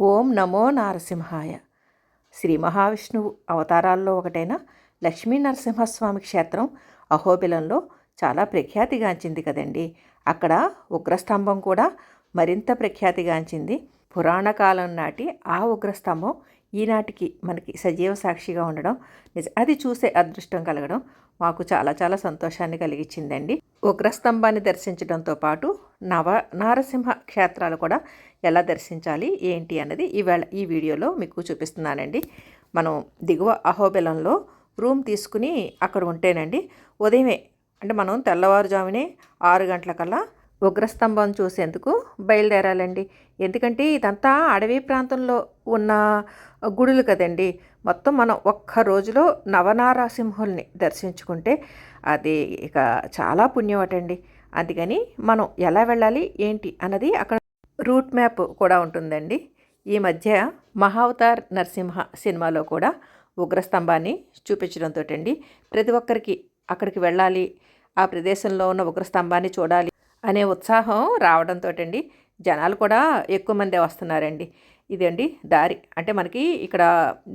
ఓం నమో నారసింహాయ. శ్రీ మహావిష్ణువు అవతారాల్లో ఒకటైన లక్ష్మీ నరసింహస్వామి క్షేత్రం అహోబిలంలో చాలా ప్రఖ్యాతిగాంచింది కదండి. అక్కడ ఉగ్రస్తంభం కూడా మరింత ప్రఖ్యాతిగాంచింది. పురాణకాలం నాటి ఆ ఉగ్రస్తంభం ఈనాటికి మనకి సజీవ సాక్షిగా ఉండడం నిజ అది చూసే అదృష్టం కలగడం మాకు చాలా చాలా సంతోషాన్ని కలిగించిందండి ఉగ్రస్తంభాన్ని దర్శించడంతో పాటు నవ నారసింహ క్షేత్రాలు కూడా ఎలా దర్శించాలి ఏంటి అన్నది ఈవేళ ఈ వీడియోలో మీకు చూపిస్తున్నానండి. మనం దిగువ అహోబిలంలో రూమ్ తీసుకుని అక్కడ ఉంటేనండి ఉదయమే అంటే మనం తెల్లవారుజామునే ఆరు గంటలకల్లా ఉగ్రస్తంభం చూసేందుకు బయలుదేరాలండి. ఎందుకంటే ఇదంతా అడవి ప్రాంతంలో ఉన్న గుడులు కదండి. మొత్తం మనం ఒక్క రోజులో నవనారాసింహుల్ని దర్శించుకుంటే అది ఇక చాలా పుణ్యమటండి. అందుకని మనం ఎలా వెళ్ళాలి ఏంటి అన్నది అక్కడ రూట్ మ్యాప్ కూడా ఉంటుందండి. ఈ మధ్య మహావతార్ నరసింహ సినిమాలో కూడా ఉగ్రస్తంభాన్ని చూపించడంతో అండి ప్రతి ఒక్కరికి అక్కడికి వెళ్ళాలి ఆ ప్రదేశంలో ఉన్న ఉగ్రస్తంభాన్ని చూడాలి అనే ఉత్సాహం రావడంతో అండి జనాలు కూడా ఎక్కువ మందే వస్తున్నారండి. ఇదండి దారి. అంటే మనకి ఇక్కడ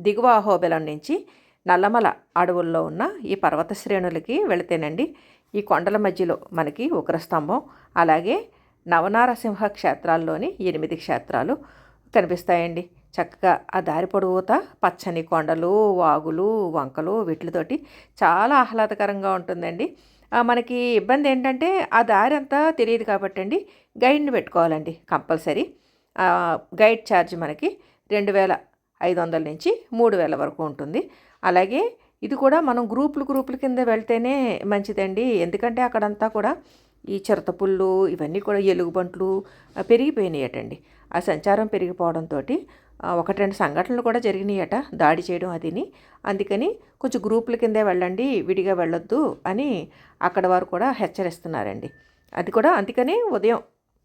దిగువ అహోబిలం నుంచి నల్లమల అడవుల్లో ఉన్న ఈ పర్వత శ్రేణులకి వెళితేనండి ఈ కొండల మధ్యలో మనకి ఉగ్రస్తంభం అలాగే నవనారసింహ క్షేత్రాల్లోని ఎనిమిది క్షేత్రాలు కనిపిస్తాయండి. చక్కగా ఆ దారి పొడవుత పచ్చని కొండలు వాగులు వంకలు వీటితోటి చాలా ఆహ్లాదకరంగా ఉంటుందండి. మనకి ఇబ్బంది ఏంటంటే ఆ దారి అంతా తెలియదు కాబట్టి అండి గైడ్ని పెట్టుకోవాలండి కంపల్సరీ. గైడ్ ఛార్జ్ మనకి రెండు వేల ఐదు వందల నుంచి మూడు వేల వరకు ఉంటుంది. అలాగే ఇది కూడా మనం గ్రూపులు గ్రూపుల కింద వెళ్తేనే మంచిదండి. ఎందుకంటే అక్కడంతా కూడా ఈ చిరతపుళ్ళు ఇవన్నీ కూడా ఎలుగుబంట్లు పెరిగిపోయినాయటండి. ఆ సంచారం పెరిగిపోవడంతో ఒకటి రెండు సంఘటనలు కూడా జరిగినాయట. దాడి చేయడం అదిని. అందుకని కొంచెం గ్రూపుల కిందే వెళ్ళండి విడిగా వెళ్ళొద్దు అని అక్కడ వారు కూడా హెచ్చరిస్తున్నారండి. అది కూడా అందుకని ఉదయం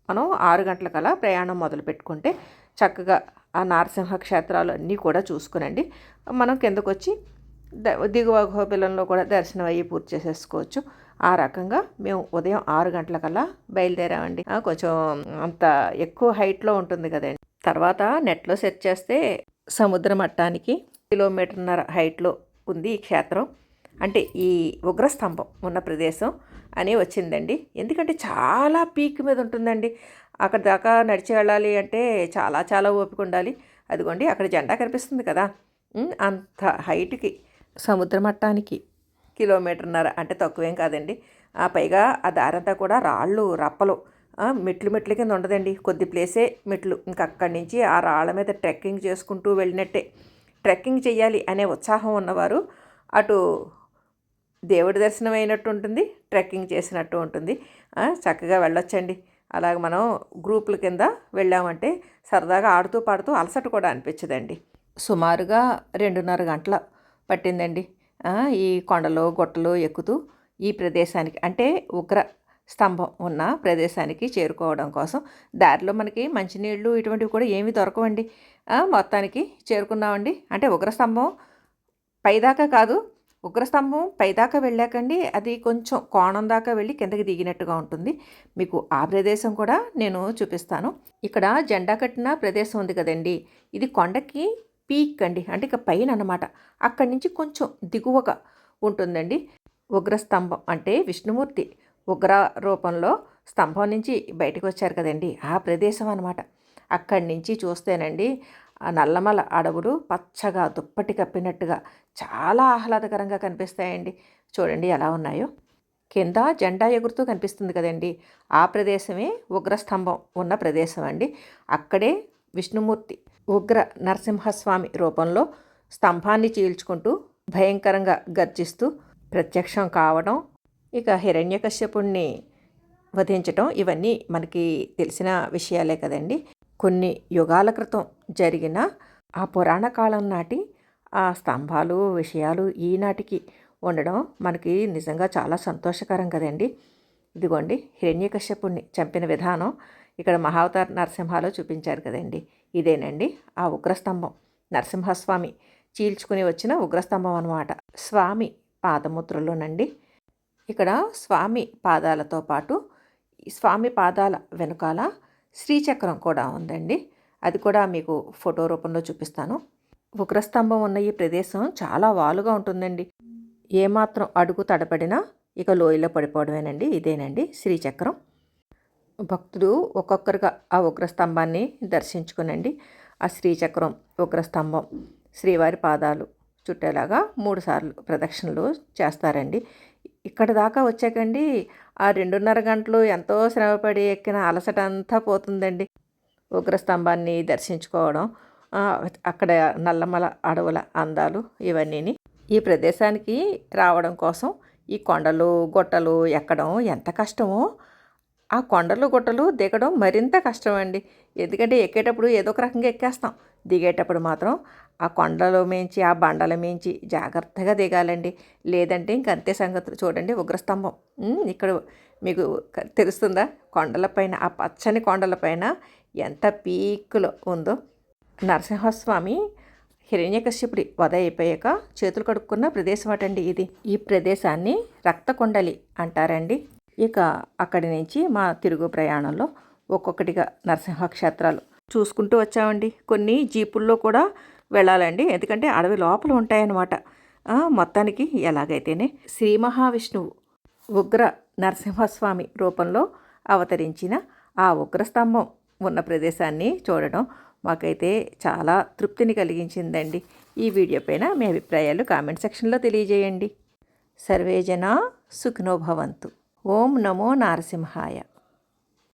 మనం ఆరు గంటలకలా ప్రయాణం మొదలు పెట్టుకుంటే చక్కగా ఆ నారసింహ క్షేత్రాలు అన్నీ కూడా చూసుకునండి. మనం కిందకొచ్చి దిగువ గోపిలంలో కూడా దర్శనం అయ్యి పూర్తి చేసేసుకోవచ్చు. ఆ రకంగా మేము ఉదయం ఆరు గంటలకల్లా బయలుదేరామండి. కొంచెం అంత ఎక్కువ హైట్లో ఉంటుంది కదండి. తర్వాత నెట్లో సెర్చ్ చేస్తే సముద్ర మట్టానికి కిలోమీటర్న్నర హైట్లో ఉంది ఈ క్షేత్రం. అంటే ఈ ఉగ్రస్తంభం ఉన్న ప్రదేశం అని వచ్చిందండి. ఎందుకంటే చాలా పీక్ మీద ఉంటుందండి. అక్కడ దాకా నడిచి వెళ్ళాలి అంటే చాలా చాలా ఓపిక ఉండాలి. అదిగోండి అక్కడ జెండా కనిపిస్తుంది కదా. అంత హైట్కి సముద్ర మట్టానికి కిలోమీటర్న్నర అంటే తక్కువేం కాదండి. ఆ పైగా ఆ దారంతా కూడా రాళ్ళు రప్పలు మెట్లు మెట్ల కింద ఉండదండి. కొద్ది ప్లేసే మెట్లు. ఇంక అక్కడి నుంచి ఆ రాళ్ళ మీద ట్రెక్కింగ్ చేసుకుంటూ వెళ్ళినట్టే. ట్రెక్కింగ్ చేయాలి అనే ఉత్సాహం ఉన్నవారు అటు దేవుడి దర్శనం అయినట్టు ఉంటుంది ట్రెక్కింగ్ చేసినట్టు ఉంటుంది. చక్కగా వెళ్ళొచ్చండి. అలాగ మనం గ్రూపుల కింద వెళ్ళామంటే సరదాగా ఆడుతూ పాడుతూ అలసట కూడా అనిపించదండి. సుమారుగా రెండున్నర గంటల పట్టిందండి. ఈ కొండలు గుట్టలు ఎక్కుతూ ఈ ప్రదేశానికి అంటే ఉగ్ర స్తంభం ఉన్న ప్రదేశానికి చేరుకోవడం కోసం దారిలో మనకి మంచినీళ్ళు ఇటువంటివి కూడా ఏమీ దొరకవండి. మొత్తానికి చేరుకున్నామండి. అంటే ఉగ్రస్తంభం పైదాకా కాదు ఉగ్రస్తంభం పైదాకా వెళ్ళాకండి. అది కొంచెం కోణం దాకా వెళ్ళి కిందకి దిగినట్టుగా ఉంటుంది. మీకు ఆ ప్రదేశం కూడా నేను చూపిస్తాను. ఇక్కడ జెండా కట్టిన ప్రదేశం ఉంది కదండి. ఇది కొండకి పీక్ అండి అంటే ఇక పైన అనమాట అక్కడి నుంచి కొంచెం దిగువగా ఉంటుందండి. ఉగ్రస్తంభం అంటే విష్ణుమూర్తి ఉగ్ర రూపంలో స్తంభం నుంచి బయటకు వచ్చారు కదండి. ఆ ప్రదేశం అనమాట అక్కడి నుంచి చూస్తేనండి ఆ నల్లమల అడవులు పచ్చగా దుప్పటి కప్పినట్టుగా చాలా ఆహ్లాదకరంగా కనిపిస్తాయండి. చూడండి ఎలా ఉన్నాయో. కింద జెండా ఎగురుతూ కనిపిస్తుంది కదండి. ఆ ప్రదేశమే ఉగ్రస్తంభం ఉన్న ప్రదేశం అండి. అక్కడే విష్ణుమూర్తి ఉగ్ర నరసింహస్వామి రూపంలో స్తంభాన్ని చీల్చుకుంటూ భయంకరంగా గర్జిస్తూ ప్రత్యక్షం కావడం ఇక హిరణ్యకశ్యపుణ్ణి వధించటం ఇవన్నీ మనకి తెలిసిన విషయాలే కదండి. కొన్ని యుగాల క్రితం జరిగిన ఆ పురాణ కాలం నాటి ఆ స్తంభాలు విషయాలు ఈనాటికి ఉండడం మనకి నిజంగా చాలా సంతోషకరం కదండి. ఇదిగోండి హిరణ్యకశ్యపుణ్ణి చంపిన విధానం. ఇక్కడ మహావతార నరసింహాలో చూపించారు కదండి. ఇదేనండి ఆ ఉగ్రస్తంభం. నరసింహస్వామి చీల్చుకుని వచ్చిన ఉగ్రస్తంభం అనమాట స్వామి పాదముద్రలోనండి. ఇక్కడ స్వామి పాదాలతో పాటు స్వామి పాదాల వెనుకాల శ్రీచక్రం కూడా ఉందండి. అది కూడా మీకు ఫోటో రూపంలో చూపిస్తాను. ఉగ్రస్తంభం ఉన్న ఈ ప్రదేశం చాలా వాలుగా ఉంటుందండి. ఏమాత్రం అడుగు తడబడినా ఇక లోయలో పడిపోవడమేనండి. ఇదేనండి శ్రీచక్రం. భక్తులు ఒక్కొక్కరుగా ఆ ఉగ్రస్తంభాన్ని దర్శించుకునండి. ఆ శ్రీచక్రం ఉగ్రస్తంభం శ్రీవారి పాదాలు చుట్టేలాగా మూడుసార్లు ప్రదక్షిణలు చేస్తారండి. ఇక్కడ దాకా వచ్చాకండి ఆ రెండున్నర గంటలు ఎంతో శ్రమపడి ఎక్కిన అలసట అంతా పోతుందండి. ఉగ్రస్తంభాన్ని దర్శించుకోవడం అక్కడ నల్లమల అడవుల అందాలు ఇవన్నీని ఈ ప్రదేశానికి రావడం కోసం ఈ కొండలు గుట్టలు ఎక్కడం ఎంత కష్టమో ఆ కొండలు గుట్టలు దిగడం మరింత కష్టం అండి ఎందుకంటే ఎక్కేటప్పుడు ఏదో ఒక రకంగా ఎక్కేస్తాం. దిగేటప్పుడు మాత్రం ఆ కొండలు మించి ఆ బండల మించి జాగ్రత్తగా దిగాలండి. లేదంటే ఇంక అంతే సంగతులు. చూడండి ఉగ్రస్తంభం. ఇక్కడ మీకు తెలుస్తుందా? కొండలపైన ఆ పచ్చని కొండలపైన ఎంత పీక్లో ఉందో. నరసింహస్వామి హిరణ్యకశ్యపుడి వధ అయిపోయాక చేతులు కడుక్కున్న ప్రదేశం అటండి ఇది. ఈ ప్రదేశాన్ని రక్తకొండలి అంటారండి. ఇక అక్కడి నుంచి మా తిరుగు ప్రయాణంలో ఒక్కొక్కటిగా నరసింహ క్షేత్రాలు చూసుకుంటూ వచ్చామండి. కొన్ని జీపుల్లో కూడా వెళ్ళాలండి. ఎందుకంటే అడవి లోపల ఉంటాయన్నమాట. మొత్తానికి ఎలాగైతేనే శ్రీ మహావిష్ణువు ఉగ్ర నరసింహస్వామి రూపంలో అవతరించిన ఆ ఉగ్రస్తంభం ఉన్న ప్రదేశాన్ని చూడడం మాకైతే చాలా తృప్తిని కలిగించిందండి. ఈ వీడియో పైన మీ అభిప్రాయాలు కామెంట్ సెక్షన్లో తెలియజేయండి. సర్వేజన సుఖినోభవంతు ఓం నమో నారసింహాయ.